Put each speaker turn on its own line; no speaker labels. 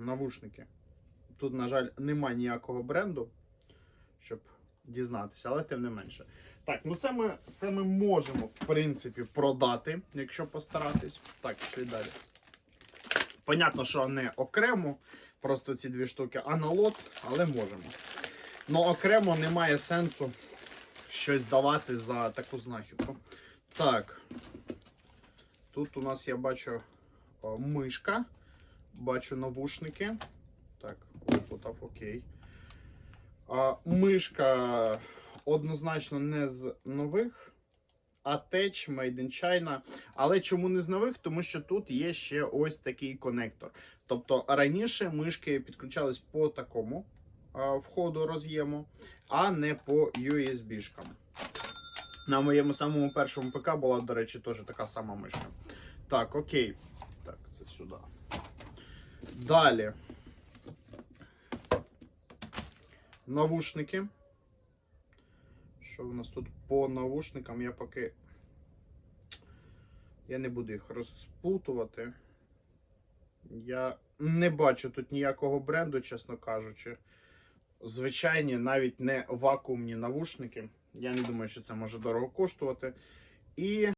навушники. Тут, на жаль, немає ніякого бренду, щоб дізнатися, але тим не менше. Так, ну це ми, це ми можемо, в принципі, продати, якщо постаратись. Так, що далі. Понятно, що не окремо, просто ці дві штуки, а на але можемо. Ну, окремо немає сенсу щось давати за таку знахідку. Так. Тут у нас я бачу мишка, бачу навушники. Так, опутав, окей. А, мишка однозначно не з нових, а теч Made in China. Але чому не з нових? Тому що тут є ще ось такий конектор. Тобто раніше мишки підключались по такому а, входу роз'єму, а не по USB-шкам. На моєму самому першому ПК була, до речі, теж така сама мишка. Так, окей. Так, це сюди. Далі. Навушники. Що в нас тут по навушникам? Я поки. Я не буду їх розпутувати. Я не бачу тут ніякого бренду, чесно кажучи. Звичайні, навіть не вакуумні навушники. Я не думаю, що це може дорого коштувати. І